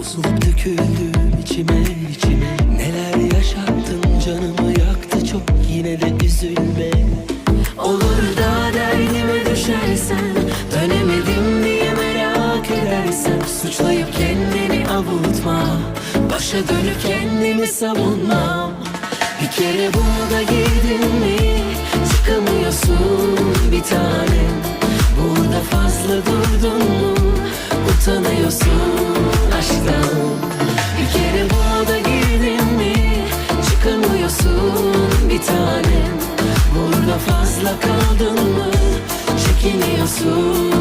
Bozulup döküldüm içime içime. Neler yaşattın canımı yaktı çok yine de üzülme. Olur da derdime düşersen Dönemedim diye merak edersen. Suçlayıp kendini avutma Başa dönüp kendimi savunmam Bir kere buna girdin mi Çıkamıyorsun bir tanem Utanıyorsun aşktan? Bir kere buna da girdin mi Çıkamıyorsun bir tanem. Burada fazla kaldın mı Çekiniyorsun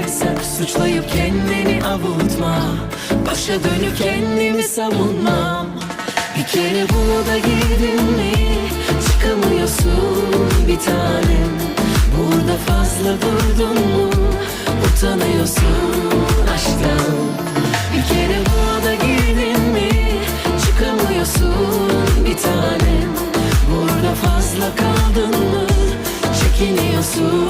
istersen Suçlayıp kendini avutma. Başa dönüp kendimi savunmam Bir kere bunu da girdin mi? Çıkamıyorsun bir tanem. Burada fazla durdun mu? Utanıyorsun aşktan. Bir kere buna da girdin mi? Çıkamıyorsun bir tanem. Burada fazla kaldın mı? Çekiniyorsun.